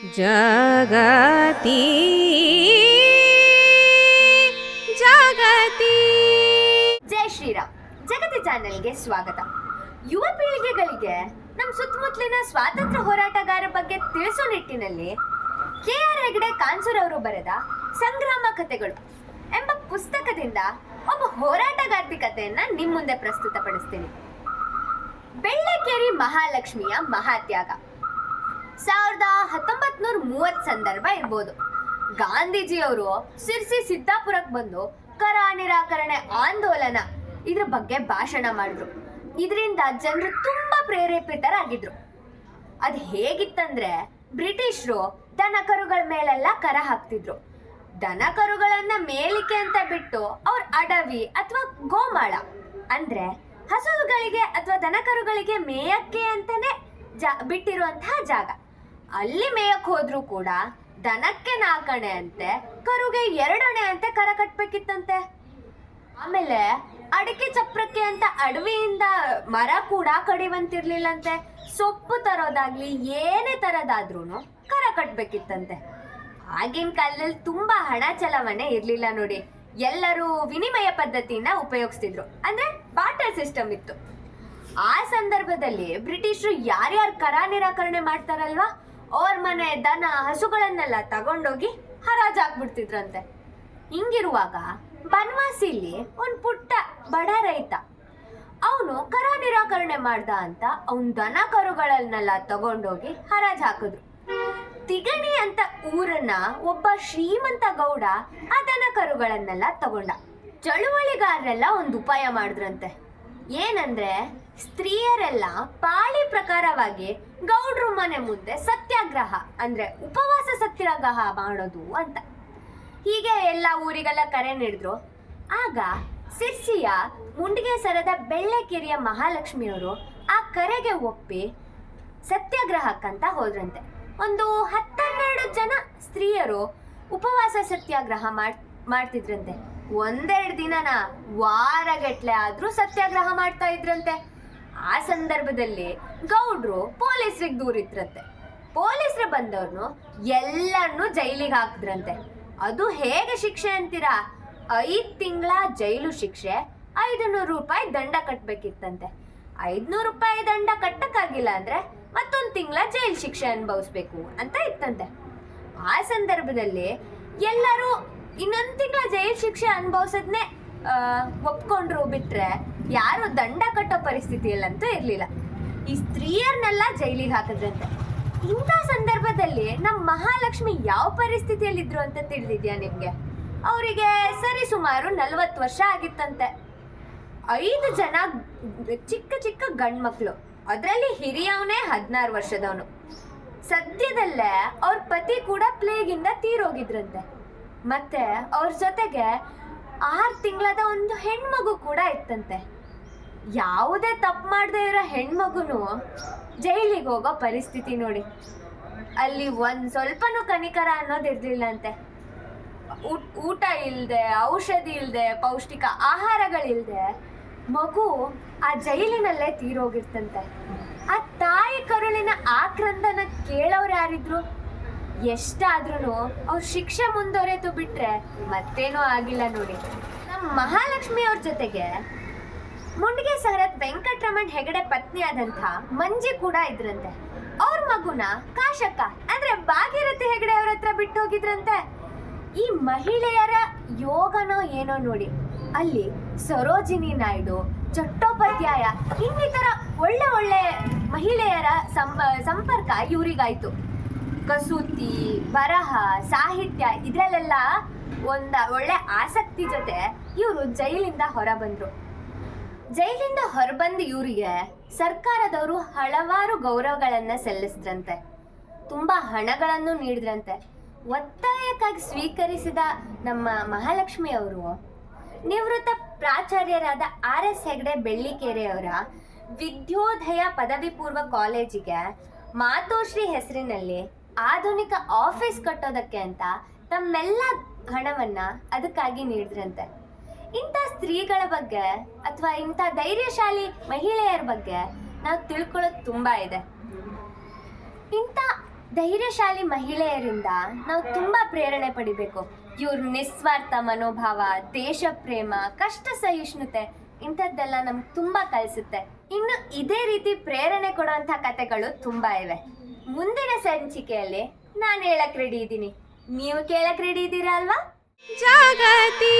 ಜಗತಿ ಜಗತಿ. ಜೈ ಶ್ರೀರಾಮ್. ಜಗತಿ ಚಾನೆಲ್ಗೆ ಸ್ವಾಗತ. ಯುವ ಪೀಳಿಗೆಗಳಿಗೆ ನಮ್ಮ ಸುತ್ತಮುತ್ತಲಿನ ಸ್ವಾತಂತ್ರ್ಯ ಹೋರಾಟಗಾರ ಬಗ್ಗೆ ತಿಳಿಸೋ ನಿಟ್ಟಿನಲ್ಲಿ ಕೆ ಆರ್ ಹೆಗಡೆ ಕಾನ್ಸೂರ್ ಅವರು ಬರೆದ ಸಂಗ್ರಾಮ ಕಥೆಗಳು ಎಂಬ ಪುಸ್ತಕದಿಂದ ಒಬ್ಬ ಹೋರಾಟಗಾರ್ತಿ ಕಥೆಯನ್ನ ನಿಮ್ಮ ಮುಂದೆ ಪ್ರಸ್ತುತಪಡಿಸ್ತೀನಿ. ಬೆಳ್ಳಕೇರಿ ಮಹಾಲಕ್ಷ್ಮಿಯ ಮಹಾತ್ಯಾಗ. ಹತ್ತೊಂಬತ್ ನೂರ ಮೂವತ್ ಸಂದರ್ಭ ಇರ್ಬೋದು. ಗಾಂಧೀಜಿಯವರು ಸಿರ್ಸಿ ಸಿದ್ದಾಪುರಕ್ಕೆ ಬಂದು ಕರ ನಿರಾಕರಣೆ ಆಂದೋಲನ ಇದ್ರ ಬಗ್ಗೆ ಭಾಷಣ ಮಾಡಿದ್ರು. ಇದರಿಂದ ಜನರು ತುಂಬಾ ಪ್ರೇರೇಪಿತರಾಗಿದ್ರು. ಅದ್ ಹೇಗಿತ್ತಂದ್ರೆ ಬ್ರಿಟಿಷರು ದನ ಕರುಗಳ ಮೇಲೆಲ್ಲ ಕರ ಹಾಕ್ತಿದ್ರು. ದನ ಕರುಗಳನ್ನ ಮೇಲಿಕೆ ಅಂತ ಬಿಟ್ಟು ಅವ್ರ ಅಡವಿ ಅಥವಾ ಗೋಮಾಳ. ಅಂದ್ರೆ ಹಸುಗಳಿಗೆ ಅಥವಾ ದನ ಕರುಗಳಿಗೆ ಮೇಯಕ್ಕೆ ಅಂತಾನೆ ಜಾ ಬಿಟ್ಟಿರುವಂತಹ ಜಾಗ. ಅಲ್ಲಿ ಮೇಯಕ್ ಹೋದ್ರು ಕೂಡ ದನಕ್ಕೆ ನಾಲ್ಕಣೆ ಅಂತೆ, ಕರುಗೆ ಎರಡಣೆ ಅಂತೆ ಕರ ಕಟ್ಬೇಕಿತ್ತಂತೆ. ಆಮೇಲೆ ಅಡಿಕೆ ಚಪ್ರಕ್ಕೆ ಅಂತ ಅಡವಿಯಿಂದ ಮರ ಕೂಡ ಕಡಿವಂತಿರ್ಲಿಲ್ಲಂತೆ. ಸೊಪ್ಪು ತರೋದಾಗ್ಲಿ ಏನೇ ತರೋದಾದ್ರೂ ಕರ ಕಟ್ಬೇಕಿತ್ತಂತೆ. ಆಗಿನ ಕಾಲದಲ್ಲಿ ತುಂಬಾ ಹಣ ಚಲಾವಣೆ ಇರ್ಲಿಲ್ಲ ನೋಡಿ. ಎಲ್ಲರೂ ವಿನಿಮಯ ಪದ್ಧತಿಯನ್ನ ಉಪಯೋಗಿಸ್ತಿದ್ರು. ಅಂದ್ರೆ ಬಾಟಲ್ ಸಿಸ್ಟಮ್ ಇತ್ತು. ಆ ಸಂದರ್ಭದಲ್ಲಿ ಬ್ರಿಟಿಷರು ಯಾರ್ಯಾರು ಕರ ನಿರಾಕರಣೆ ಮಾಡ್ತಾರಲ್ವಾ? ಅವ್ರ ಮನೆ ದನ ಹಸುಗಳನ್ನೆಲ್ಲ ತಗೊಂಡೋಗಿ ಹರಾಜ್ ಹಾಕ್ಬಿಡ್ತಿದ್ರಂತೆ ಹಿಂಗಿರುವಾಗ ಬನವಾಸಿಲಿ ಒಂದು ಪುಟ್ಟ ಬಡ ರೈತ. ಅವನು ಕರ ನಿರಾಕರಣೆ ಮಾಡ್ದ ಅಂತ ಅವನ್ ದನ ಕರುಗಳನ್ನೆಲ್ಲ ತಗೊಂಡೋಗಿ ಹರಾಜ್ ಹಾಕಿದ್ರು ತಿಗಣಿ ಅಂತ ಊರನ್ನ ಒಬ್ಬ ಶ್ರೀಮಂತ ಗೌಡ ಆ ದನ ಕರುಗಳನ್ನೆಲ್ಲ ತಗೊಂಡ. ಚಳುವಳಿಗಾರರೆಲ್ಲ ಒಂದು ಉಪಾಯ ಮಾಡಿದ್ರಂತೆ. ಏನಂದ್ರೆ ಸ್ತ್ರೀಯರೆಲ್ಲ ಪಾಳಿ ಪ್ರಕಾರವಾಗಿ ಗೌಡ್ರ ಮನೆ ಮುಂದೆ ಸತ್ಯಾಗ್ರಹ, ಅಂದ್ರೆ ಉಪವಾಸ ಸತ್ಯಾಗ್ರಹ ಮಾಡೋದು ಅಂತ. ಹೀಗೆ ಎಲ್ಲ ಊರಿಗೆಲ್ಲ ಕರೆ ನೀಡಿದ್ರು. ಆಗ ಸಿರ್ಸಿಯ ಮುಂಡಿಗೆ ಸರದ ಬೆಳ್ಳೆಕೆರೆಯ ಮಹಾಲಕ್ಷ್ಮಿಯವರು ಆ ಕರೆಗೆ ಒಪ್ಪಿ ಸತ್ಯಾಗ್ರಹಕ್ಕಂತ ಹೋದ್ರಂತೆ. ಒಂದು ಹತ್ತೆರಡು ಜನ ಸ್ತ್ರೀಯರು ಉಪವಾಸ ಸತ್ಯಾಗ್ರಹ ಮಾಡ್, ಮಾಡ್ತಿದ್ರಂತೆ. ಒಂದೆರಡು ದಿನನ ವಾರಗಟ್ಲೆ ಆದ್ರೂ ಸತ್ಯಾಗ್ರಹ ಮಾಡ್ತಾ ಇದ್ರಂತೆ. ಆ ಸಂದರ್ಭದಲ್ಲಿ ಗೌಡ್ರು ಪೊಲೀಸ್ರಿಗೆ ದೂರಿತ್ರಂತೆ ಪೊಲೀಸರು ಬಂದವ್ರನ್ನು ಎಲ್ಲರನ್ನೂ ಜೈಲಿಗೆ ಹಾಕಿದ್ರಂತೆ. ಅದು ಹೇಗೆ ಶಿಕ್ಷೆ ಅಂತೀರಾ? ಐದು ತಿಂಗಳ ಜೈಲು ಶಿಕ್ಷೆ ಐದು ನೂರು ರೂಪಾಯಿ ದಂಡ ಕಟ್ಟಬೇಕಿತ್ತಂತೆ ಐದುನೂರು ರೂಪಾಯಿ ದಂಡ ಕಟ್ಟಕ್ಕಾಗಿಲ್ಲ ಅಂದ್ರೆ ಮತ್ತೊಂದು ತಿಂಗಳ ಜೈಲು ಶಿಕ್ಷೆ ಅನುಭವಿಸ್ಬೇಕು ಅಂತ ಇತ್ತಂತೆ. ಆ ಸಂದರ್ಭದಲ್ಲಿ ಎಲ್ಲರೂ ಇನ್ನೊಂದು ತಿಂಗಳ ಜೈಲು ಶಿಕ್ಷೆ ಅನುಭವಿಸೋದನ್ನೇ ಒಪ್ಕೊಂಡ್ರು ಬಿಟ್ರೆ ಯಾರು ದಂಡ ಕಟ್ಟೋ ಪರಿಸ್ಥಿತಿಯಲ್ಲಂತೂ ಇರಲಿಲ್ಲ. ಈ ಸ್ತ್ರೀಯರ್ನೆಲ್ಲ ಜೈಲಿಗೆ ಹಾಕಿದ್ರಂತೆ. ಇಂಥ ಸಂದರ್ಭದಲ್ಲಿ ನಮ್ಮ ಮಹಾಲಕ್ಷ್ಮಿ ಯಾವ ಪರಿಸ್ಥಿತಿಯಲ್ಲಿದ್ರು ಅಂತ ತಿಳಿದಿದ್ಯಾ ನಿಮಗೆ? ಅವರಿಗೆ ಸರಿ ಸುಮಾರು ನಲ್ವತ್ತು ವರ್ಷ ಆಗಿತ್ತಂತೆ. ಐದು ಜನ ಚಿಕ್ಕ ಚಿಕ್ಕ ಗಂಡ್ಮಕ್ಳು. ಅದರಲ್ಲಿ ಹಿರಿಯವನೇ ಹದಿನಾರು ವರ್ಷದವನು. ಸದ್ಯದಲ್ಲೇ ಅವ್ರ ಪತಿ ಕೂಡ ಪ್ಲೇಗಿಂದ ತೀರೋಗಿದ್ರಂತೆ. ಮತ್ತೆ ಅವ್ರ ಜೊತೆಗೆ ಆರು ತಿಂಗಳದ ಒಂದು ಹೆಣ್ಮಗು ಕೂಡ ಇತ್ತಂತೆ. ಯಾವುದೇ ತಪ್ಪು ಮಾಡದೇ ಇರೋ ಹೆಣ್ಮಗುನು ಜೈಲಿಗೆ ಹೋಗೋ ಪರಿಸ್ಥಿತಿ ನೋಡಿ. ಅಲ್ಲಿ ಒಂದು ಸ್ವಲ್ಪನೂ ಕನಿಕರ ಅನ್ನೋದು ಇರ್ಲಿಲ್ಲಂತೆ. ಊಟ- ಇಲ್ಲದೆ ಔಷಧಿ ಇಲ್ಲದೆ ಪೌಷ್ಟಿಕ ಆಹಾರಗಳಿಲ್ಲದೆ ಮಗು ಆ ಜೈಲಿನಲ್ಲೇ ತೀರೋಗಿರ್ತಂತೆ. ಆ ತಾಯಿ ಕರುಳಿನ ಆಕ್ರಂದನ ಕೇಳೋರು ಯಾರಿದ್ರು? ಎಷ್ಟಾದ್ರೂ ಅವ್ರ ಶಿಕ್ಷೆ ಮುಂದುವರೆತು ಬಿಟ್ರೆ ಮತ್ತೇನೂ ಆಗಿಲ್ಲ ನೋಡಿ. ನಮ್ಮ ಮಹಾಲಕ್ಷ್ಮಿ ಅವ್ರ ಜೊತೆಗೆ ಮುಂಡಿಗೆ ಸರತ್ ವೆಂಕಟರಮಣ್ ಹೆಗಡೆ ಪತ್ನಿಯಾದಂಥ ಮಂಜಿ ಕೂಡ ಇದ್ರಂತೆ. ಅವ್ರ ಮಗುನ ಕಾಶಕ್ಕ, ಅಂದ್ರೆ ಭಾಗೀರಥಿ ಹೆಗಡೆ ಅವ್ರ ಹತ್ರ ಬಿಟ್ಟು ಹೋಗಿದ್ರಂತೆ ಈ ಮಹಿಳೆಯರ ಯೋಗನೋ ಏನೋ ನೋಡಿ, ಅಲ್ಲಿ ಸರೋಜಿನಿ ನಾಯ್ಡು, ಚಟ್ಟೋಪಾಧ್ಯಾಯ, ಇನ್ನಿತರ ಒಳ್ಳೆ ಒಳ್ಳೆ ಮಹಿಳೆಯರ ಸಂಪ, ಸಂಪರ್ಕ ಇವರಿಗಾಯ್ತು. ಕಸೂತಿ, ಬರಹ, ಸಾಹಿತ್ಯ ಇದರಲ್ಲೆಲ್ಲ ಒಂದ ಒಳ್ಳೆ ಆಸಕ್ತಿ ಜೊತೆ ಇವರು ಜೈಲಿಂದ ಹೊರ ಬಂದ್ರು ಜೈಲಿಂದ ಹೊರಬಂದ ಇವರಿಗೆ ಸರ್ಕಾರದವರು ಹಲವಾರು ಗೌರವಗಳನ್ನು ಸಲ್ಲಿಸಿದ್ರಂತೆ. ತುಂಬಾ ಹಣಗಳನ್ನು ನೀಡಿದ್ರಂತೆ. ಒತ್ತಾಯಕ್ಕಾಗಿ ಸ್ವೀಕರಿಸಿದ ನಮ್ಮ ಮಹಾಲಕ್ಷ್ಮಿ ಅವರು, ನಿವೃತ್ತ ಪ್ರಾಚಾರ್ಯರಾದ ಆರ್ ಎಸ್ ಹೆಗ್ಡೆ ಬೆಳ್ಳಿಕೆರೆಯವರ ವಿದ್ಯೋದಯ ಪದವಿ ಪೂರ್ವ ಕಾಲೇಜಿಗೆ ಮಾತೋಶ್ರೀ ಹೆಸರಿನಲ್ಲಿ ಆಧುನಿಕ ಆಫೀಸ್ ಕಟ್ಟೋದಕ್ಕೆ ಅಂತ ತಮ್ಮೆಲ್ಲ ಹಣವನ್ನ ಅದಕ್ಕಾಗಿ ನೀಡಿದ್ರಂತೆ. ಸ್ತ್ರೀಗಳ ಬಗ್ಗೆ ಅಥವಾ ಇಂಥ ಧೈರ್ಯಶಾಲಿ ಮಹಿಳೆಯರ ಬಗ್ಗೆ ನಾವು ತಿಳ್ಕೊಳ್ಳೋದು ತುಂಬಾ ಇದೆ. ಇಂಥ ಧೈರ್ಯಶಾಲಿ ಮಹಿಳೆಯರಿಂದ ನಾವು ತುಂಬಾ ಪ್ರೇರಣೆ ಪಡಿಬೇಕು. ಇವ್ರ ನಿಸ್ವಾರ್ಥ ಮನೋಭಾವ, ದೇಶ ಪ್ರೇಮ, ಕಷ್ಟ ಸಹಿಷ್ಣುತೆ ಇಂಥದ್ದೆಲ್ಲ ನಮ್ಗೆ ತುಂಬಾ ಕಲಿಸುತ್ತೆ. ಇನ್ನು ಇದೇ ರೀತಿ ಪ್ರೇರಣೆ ಕೊಡುವಂಥ ಕತೆಗಳು ತುಂಬಾ ಇವೆ. ಮುಂದಿನ ಸಂಚಿಕೆಯಲ್ಲಿ ನಾನು ಹೇಳಕ್ ರೆಡಿ ಇದ್ದೀನಿ. ನೀವು ಕೇಳಕ್ ರೆಡಿ ಇದ್ದೀರಾ ಅಲ್ವಾ? ಜಾಗತಿ.